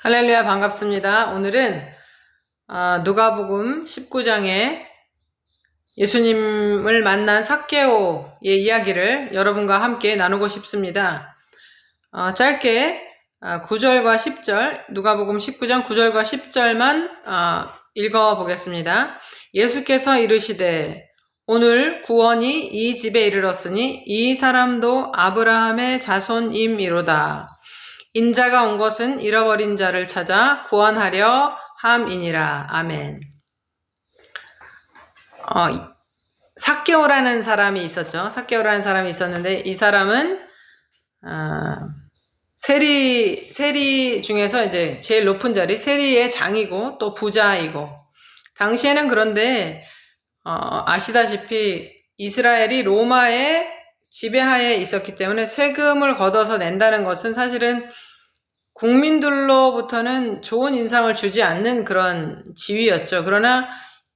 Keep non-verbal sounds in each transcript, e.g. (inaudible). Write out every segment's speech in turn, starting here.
할렐루야 반갑습니다. 오늘은 아, 누가복음 19장에 예수님을 만난 삭개오의 이야기를 여러분과 함께 나누고 싶습니다. 어, 짧게 9절과 10절, 누가복음 19장 9절과 10절만 어, 읽어보겠습니다. 예수께서 이르시되 오늘 구원이 이 집에 이르렀으니 이 사람도 아브라함의 자손임이로다. 인자가 온 것은 잃어버린 자를 찾아 구원하려 함이니라. 아멘. 어, 사개오라는 사람이 있었죠. 사개오라는 사람이 있었는데 이 사람은 어, 세리 세리 중에서 이제 제일 높은 자리 세리의 장이고 또 부자이고 당시에는 그런데 어, 아시다시피 이스라엘이 로마의 지배하에 있었기 때문에 세금을 걷어서 낸다는 것은 사실은 국민들로부터는 좋은 인상을 주지 않는 그런 지위였죠. 그러나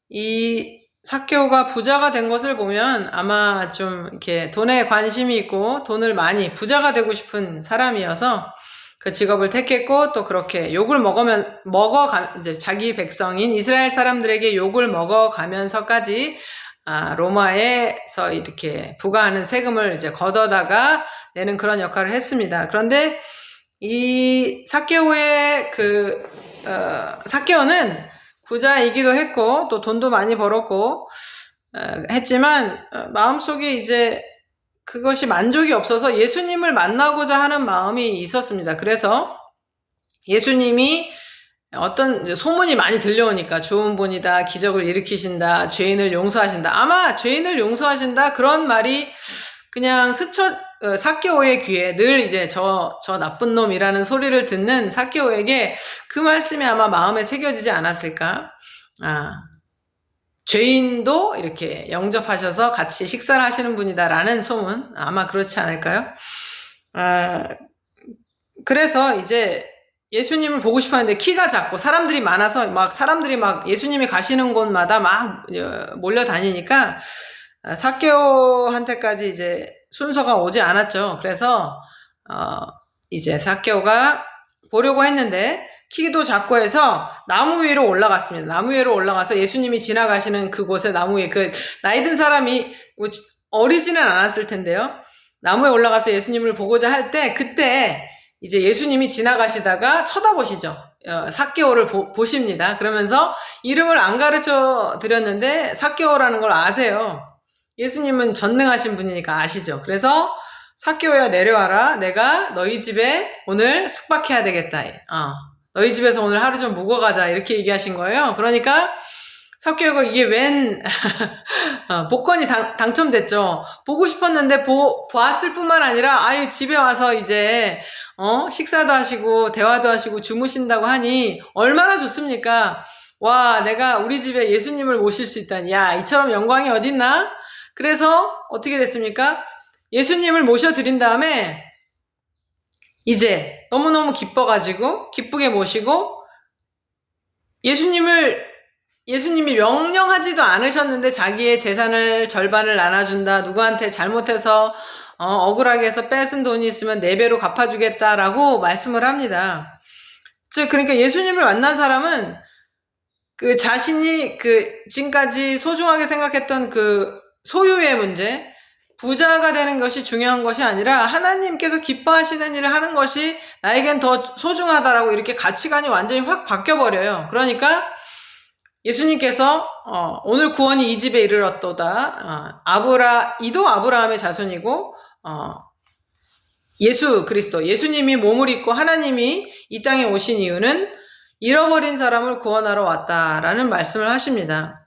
이 사케오가 부자가 된 것을 보면 아마 좀 이렇게 돈에 관심이 있고 돈을 많이 부자가 되고 싶은 사람이어서 그 직업을 택했고 또 그렇게 욕을 먹으면 먹어 가 이제 자기 백성인 이스라엘 사람들에게 욕을 먹어 가면서까지 아, 로마에서 이렇게 부과하는 세금을 이제 걷어다가 내는 그런 역할을 했습니다. 그런데 이 사케오의 그 어, 사케오는 부자이기도 했고 또 돈도 많이 벌었고 어, 했지만 어, 마음속에 이제 그것이 만족이 없어서 예수님을 만나고자 하는 마음이 있었습니다. 그래서 예수님이 어떤 소문이 많이 들려오니까 좋은 분이다, 기적을 일으키신다, 죄인을 용서하신다. 아마 죄인을 용서하신다 그런 말이 그냥 스쳐 어, 사케오의 귀에 늘 이제 저, 저 나쁜 놈이라는 소리를 듣는 사케오에게 그 말씀이 아마 마음에 새겨지지 않았을까? 아, 죄인도 이렇게 영접하셔서 같이 식사를 하시는 분이다라는 소문 아마 그렇지 않을까요? 아, 그래서 이제 예수님을 보고 싶어 하는데 키가 작고 사람들이 많아서 막 사람들이 막 예수님이 가시는 곳마다 막 어, 몰려다니니까 사케오한테까지 이제 순서가 오지 않았죠. 그래서 어 이제 사케오가 보려고 했는데 키도 작고 해서 나무 위로 올라갔습니다. 나무 위로 올라가서 예수님이 지나가시는 그곳에 나무 위에 그 나이 든 사람이 뭐 어리지는 않았을 텐데요. 나무에 올라가서 예수님을 보고자 할 때 그때 이제 예수님이 지나가시다가 쳐다보시죠. 어, 사개오를 보십니다. 그러면서 이름을 안 가르쳐 드렸는데 사개오라는 걸 아세요. 예수님은 전능하신 분이니까 아시죠. 그래서 사개오야 내려와라. 내가 너희 집에 오늘 숙박해야 되겠다. 어, 너희 집에서 오늘 하루 좀 묵어 가자. 이렇게 얘기하신 거예요. 그러니까 사개오가 이게 웬 (laughs) 어, 복권이 당, 당첨됐죠. 보고 싶었는데 보, 보았을 뿐만 아니라 아유 집에 와서 이제 어, 식사도 하시고 대화도 하시고 주무신다고 하니 얼마나 좋습니까? 와, 내가 우리 집에 예수님을 모실 수 있다니. 야, 이처럼 영광이 어딨나? 그래서 어떻게 됐습니까? 예수님을 모셔드린 다음에 이제 너무너무 기뻐가지고 기쁘게 모시고 예수님을 예수님이 명령하지도 않으셨는데 자기의 재산을 절반을 나눠준다. 누구한테 잘못해서 어, 억울하게 해서 뺏은 돈이 있으면 네 배로 갚아주겠다라고 말씀을 합니다. 즉 그러니까 예수님을 만난 사람은 그 자신이 그 지금까지 소중하게 생각했던 그 소유의 문제, 부자가 되는 것이 중요한 것이 아니라 하나님께서 기뻐하시는 일을 하는 것이 나에겐 더 소중하다라고 이렇게 가치관이 완전히 확 바뀌어 버려요. 그러니까 예수님께서 어, 오늘 구원이 이 집에 이르렀도다. 어, 아브라 이도 아브라함의 자손이고 어, 예수 그리스도 예수님이 몸을 입고 하나님이 이 땅에 오신 이유는 잃어버린 사람을 구원하러 왔다라는 말씀을 하십니다.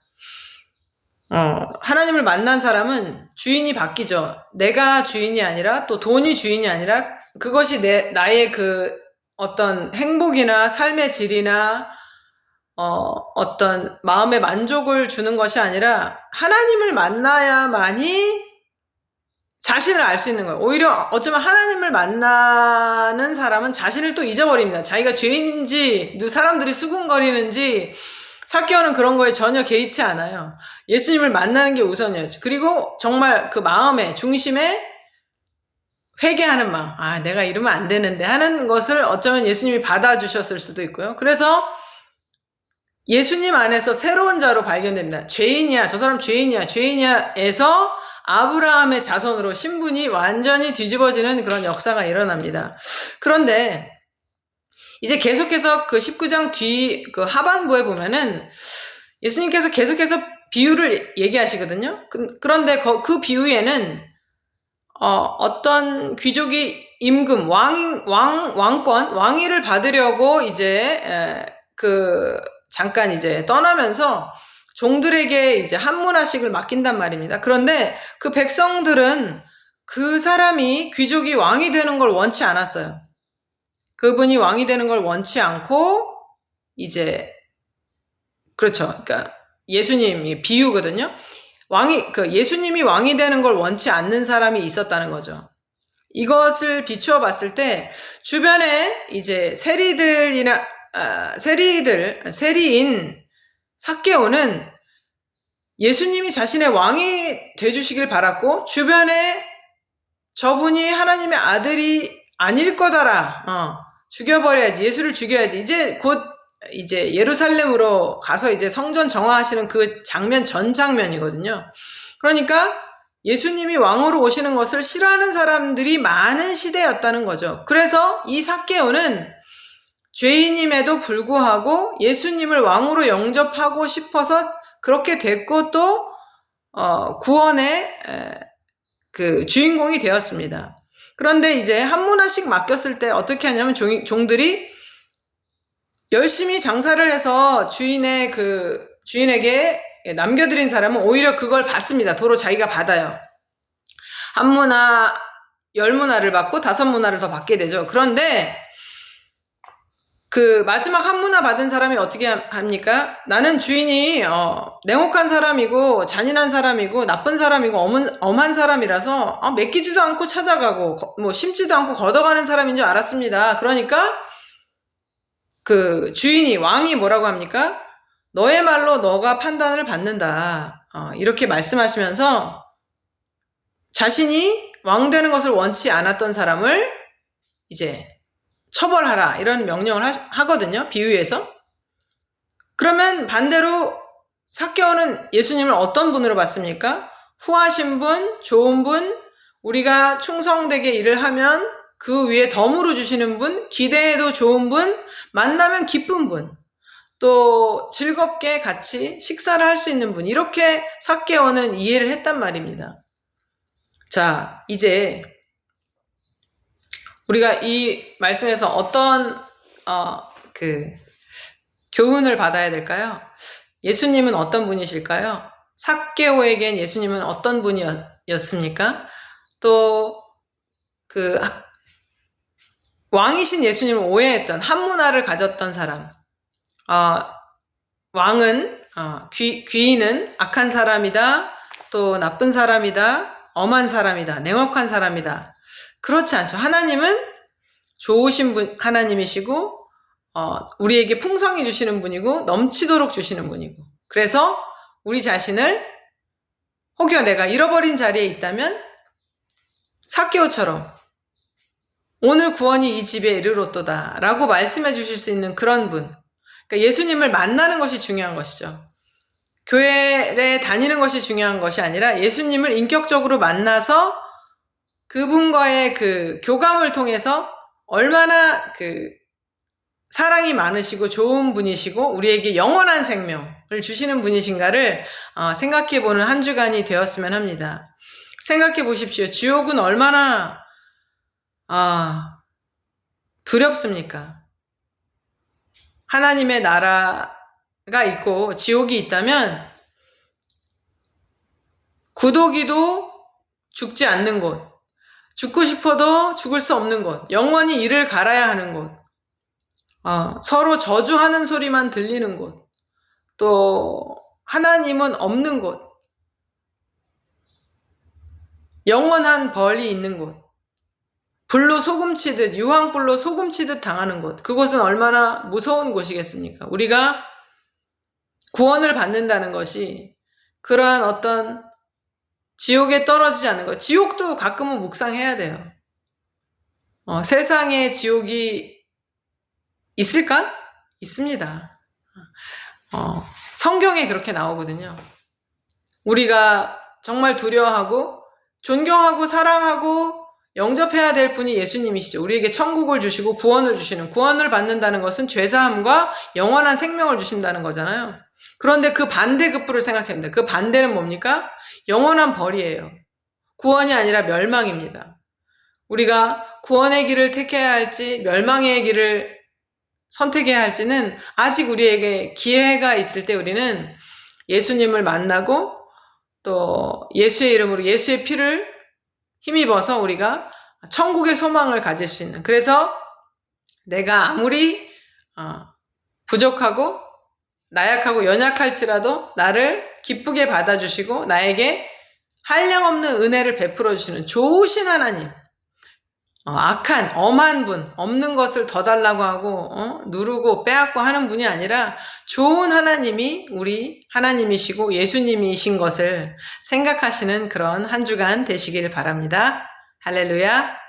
어, 하나님을 만난 사람은 주인이 바뀌죠. 내가 주인이 아니라 또 돈이 주인이 아니라 그것이 내, 나의 그 어떤 행복이나 삶의 질이나 어, 어떤 마음의 만족을 주는 것이 아니라 하나님을 만나야만이 자신을 알 수 있는 거예요. 오히려 어쩌면 하나님을 만나는 사람은 자신을 또 잊어버립니다. 자기가 죄인인지, 사람들이 수군거리는지, 사개오는 그런 거에 전혀 개의치 않아요. 예수님을 만나는 게 우선이었죠. 그리고 정말 그 마음의 중심에 회개하는 마음. 아, 내가 이러면 안 되는데 하는 것을 어쩌면 예수님이 받아주셨을 수도 있고요. 그래서 예수님 안에서 새로운 자로 발견됩니다. 죄인이야, 저 사람 죄인이야, 죄인이야에서 아브라함의 자손으로 신분이 완전히 뒤집어지는 그런 역사가 일어납니다. 그런데 이제 계속해서 그 19장 뒤 그 하반부에 보면은 예수님께서 계속해서 비유를 얘기하시거든요. 그, 런데 그, 그 비유에는 어, 떤 귀족이 임금 왕, 왕 왕권 왕위를 받으려고 이제 에, 그 잠깐 이제 떠나면서 종들에게 이제 한 문화씩을 맡긴단 말입니다. 그런데 그 백성들은 그 사람이 귀족이 왕이 되는 걸 원치 않았어요. 그분이 왕이 되는 걸 원치 않고 이제 그렇죠. 그러니까 예수님이 비유거든요. 왕이 그 예수님이 왕이 되는 걸 원치 않는 사람이 있었다는 거죠. 이것을 비추어 봤을 때 주변에 이제 세리들이나 아, 세리들 세리인 사케오는 예수님이 자신의 왕이 돼주시길 바랐고 주변에 저분이 하나님의 아들이 아닐 거다라 어, 죽여버려야지 예수를 죽여야지 이제 곧 이제 예루살렘으로 가서 이제 성전 정화하시는 그 장면 전 장면이거든요. 그러니까 예수님이 왕으로 오시는 것을 싫어하는 사람들이 많은 시대였다는 거죠. 그래서 이 사케오는 죄인임에도 불구하고 예수님을 왕으로 영접하고 싶어서 그렇게 됐고 또 어, 구원의 에, 그 주인공이 되었습니다. 그런데 이제 한 문화씩 맡겼을 때 어떻게 하냐면 종, 종들이 열심히 장사를 해서 주인의 그 주인에게 남겨드린 사람은 오히려 그걸 받습니다. 도로 자기가 받아요. 한 문화, 열 문화를 받고 다섯 문화를 더 받게 되죠. 그런데 그 마지막 한 문화 받은 사람이 어떻게 합니까? 나는 주인이 어, 냉혹한 사람이고 잔인한 사람이고 나쁜 사람이고 엄한, 엄한 사람이라서 어, 맡기지도 않고 찾아가고 뭐 심지도 않고 걷어가는 사람인 줄 알았습니다. 그러니까 그 주인이 왕이 뭐라고 합니까? 너의 말로 너가 판단을 받는다. 어, 이렇게 말씀하시면서 자신이 왕 되는 것을 원치 않았던 사람을 이제 처벌하라 이런 명령을 하, 거든요 비유에서. 그러면 반대로 사개오는 예수님을 어떤 분으로 봤습니까? 후하신 분, 좋은 분, 우리가 충성되게 일을 하면 그 위에 덤으로 주시는 분, 기대해도 좋은 분, 만나면 기쁜 분, 또 즐겁게 같이 식사를 할 수 있는 분, 이렇게 사개오는 이해를 했단 말입니다. 자, 이제 우리가 이 말씀에서 어떤 어, 그 교훈을 받아야 될까요? 예수님은 어떤 분이실까요? 사개오에겐 예수님은 어떤 분이었습니까? 또 그 왕이신 예수님을 오해했던 한문화를 가졌던 사람. 어, 왕은 어, 귀, 귀인은 악한 사람이다. 또 나쁜 사람이다. 엄한 사람이다. 냉혹한 사람이다. 그렇지 않죠. 하나님은 좋으신 분 하나님이시고 어, 우리에게 풍성히 주시는 분이고 넘치도록 주시는 분이고 그래서 우리 자신을 혹여 내가 잃어버린 자리에 있다면 사개오처럼 오늘 구원이 이 집에 이르렀도다 라고 말씀해 주실 수 있는 그런 분. 그러니까 예수님을 만나는 것이 중요한 것이죠. 교회에 다니는 것이 중요한 것이 아니라 예수님을 인격적으로 만나서 그분과의 그 교감을 통해서 얼마나 그 사랑이 많으시고 좋은 분이시고 우리에게 영원한 생명을 주시는 분이신가를 어, 생각해 보는 한 주간이 되었으면 합니다. 생각해 보십시오. 지옥은 얼마나 아, 두렵습니까? 하나님의 나라가 있고 지옥이 있다면 구독이도 죽지 않는 곳, 죽고 싶어도 죽을 수 없는 곳, 영원히 이를 갈아야 하는 곳, 어, 서로 저주하는 소리만 들리는 곳, 또 하나님은 없는 곳, 영원한 벌이 있는 곳, 불로 소금치듯 유황불로 소금치듯 당하는 곳. 그곳은 얼마나 무서운 곳이겠습니까? 우리가 구원을 받는다는 것이 그러한 어떤 지옥에 떨어지지 않는 것 지옥도 가끔은 묵상해야 돼요. 어, 세상에 지옥이 있을까? 있습니다. 어, 성경에 그렇게 나오거든요. 우리가 정말 두려워하고 존경하고 사랑하고 영접해야 될 분이 예수님이시죠. 우리에게 천국을 주시고 구원을 주시는 구원을 받는다는 것은 죄사함과 영원한 생명을 주신다는 거잖아요. 그런데 그 반대급부를 생각합니다. 그 반대는 뭡니까? 영원한 벌이에요. 구원이 아니라 멸망입니다. 우리가 구원의 길을 택해야 할지 멸망의 길을 선택해야 할지는 아직 우리에게 기회가 있을 때 우리는 예수님을 만나고 또 예수의 이름으로 예수의 피를 힘입어서 우리가 천국의 소망을 가질 수 있는 그래서 내가 아무리 어, 부족하고 나약하고 연약할지라도 나를 기쁘게 받아주시고 나에게 한량 없는 은혜를 베풀어 주시는 좋으신 하나님 어, 악한 엄한 분 없는 것을 더 달라고 하고 어, 누르고 빼앗고 하는 분이 아니라 좋은 하나님이 우리 하나님이시고 예수님이신 것을 생각하시는 그런 한 주간 되시길 바랍니다. 할렐루야.